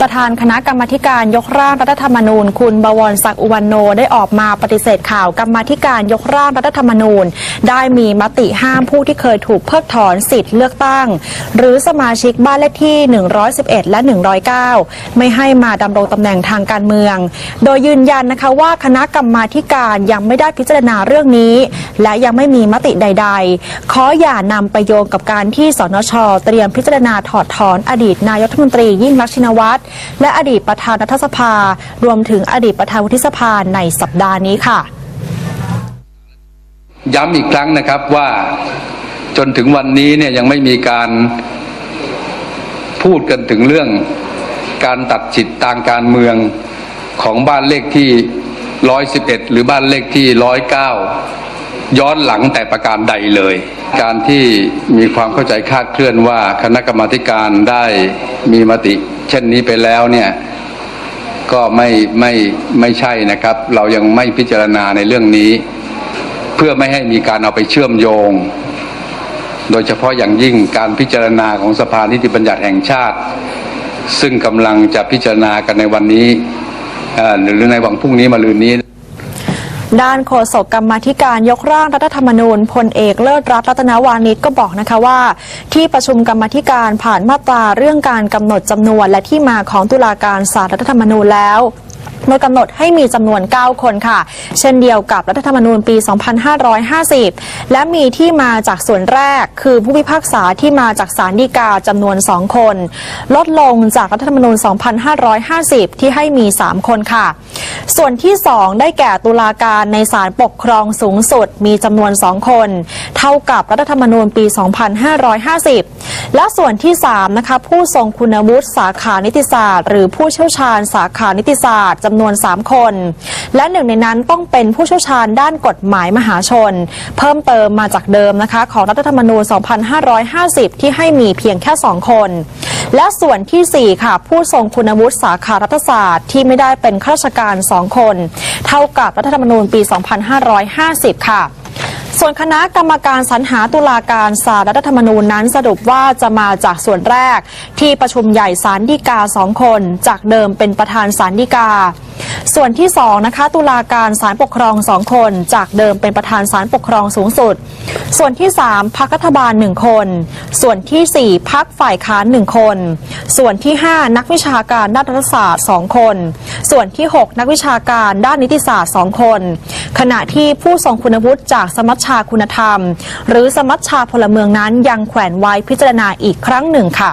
ประธานคณะกรรมการยกร่างรัฐธรรมนูญ คุณบวรศักดิ์อุวันโนได้ออกมาปฏิเสธข่าวกรรมธิการยกร่างรัฐธรรมนูญ ได้มีมติห้ามผู้ที่เคยถูกเพิกถอนสิทธิ์เลือกตั้ง หรือสมาชิกบ้านเลขที่ 111 และ 109 ไม่ให้มาดำรงตำแหน่งทางการเมือง โดยยืนยันนะคะว่าคณะกรรมาการยังไม่ได้พิจารณาเรื่องนี้ และยังไม่มีมติใด ๆ ขออย่านำไปโยงกับการที่สนช เตรียมพิจารณาถอดถอนอดีตนายกรัฐมนตรียิ่งรักษณ์ชินวัตรและอดีตประธานรัฐสภา รวมถึงอดีตประธานวุฒิสภาในสัปดาห์นี้ค่ะ ย้ำอีกครั้งนะครับว่าจนถึงวันนี้เนี่ยยังไม่มีการพูดกันถึงเรื่องการตัดสิทธิ์ทางการเมืองของบ้านเลขที่ 111 หรือบ้านเลขที่ 109 ย้อนหลังแต่ประการใดเลย การที่มีความเข้าใจคาดเคลื่อนว่าคณะกรรมาการได้มีมติ เช่นนี้ไปแล้วเนี่ยก็ไม่ไม่ไม่ใช่นะครับ เรายังไม่พิจารณาในเรื่องนี้ เพื่อไม่ให้มีการเอาไปเชื่อมโยง โดยเฉพาะอย่างยิ่งการพิจารณาของสภานิติบัญญัติแห่งชาติ ซึ่งกำลังจะพิจารณากันในวันนี้หรือในวันพรุ่งนี้มาลืนนี้ ด้านโฆษกกรรมธิการยกร่างรัฐธรรมนูญพลเอกเลิศรัตน์รัตนวานิชก็บอกนะคะว่า ที่ประชุมกรรมธิการผ่านมาตราเรื่องการกำหนดจำนวน และที่มาของตุลาการสารรัฐธรรมนูญแล้ว โดยกำหนดให้มีจำนวน 9 คนค่ะ เช่นเดียวกับรัฐธรรมนูญปี 2550 และมีที่มาจากส่วนแรก คือผู้พิพากษาที่มาจากศาลฎีกาจำนวน 2 คน ลดลงจากรัฐธรรมนูญ 2550 ที่ให้มี 3 คนค่ะ ส่วนที่ 2 ได้แก่ตุลาการในศาลปกครองสูงสุด มีจำนวน 2 คน เท่ากับรัฐธรรมนูญปี 2550 และส่วนที่3นะคะผู้ทรงคุณวุฒิสาขานิติศาสตร์ หรือผู้เชี่ยวชาญสาขานิติศาสตร์จำนวน 3 คน และหนึ่งในนั้นต้องเป็นผู้เชี่ยวชาญด้านกฎหมายมหาชน เพิ่มเติมมาจากเดิมนะคะของรัฐธรรมนูญ 2550 ที่ให้มีเพียงแค่ 2 คน และส่วนทีสี่4 ค่ะ ผู้ทรงคุณวุฒิสาขารัฐศาสตร์ที่ไม่ได้เป็นข้าราชการ 2 คน เท่ากับรัฐธรรมนูญปี 2550 ค่ะ ส่วนคณะกรรมการสรรหาตุลาการศาลรัฐธรรมนูญนั้นสรุปว่าจะมาจากส่วนแรก ที่ประชุมใหญ่ศาลฎีกาสองคน จากเดิมเป็นประธานศาลฎีกา ส่วนที่2นะคะตุลาการศาลปกครองสองคน จากเดิมเป็นประธานศาลปกครองสูงสุด ส่วนที่ 3พักรัฐบาล1คน ส่วนทีสี่ 4พักฝ่ายค้าน1คน ส่วนที่ 5 นักวิชาการด้านรัฐศาสตร์2คน ส่วนที่ 6 นักวิชาการด้านนิติศาสตร์2คน ขณะที่ผู้ทรงคุณวุฒิจากสมัชชาคุณธรรม หรือสมัชชาพลเมืองนั้นยังแขวนไว้พิจารณาอีกครั้งหนึ่งค่ะ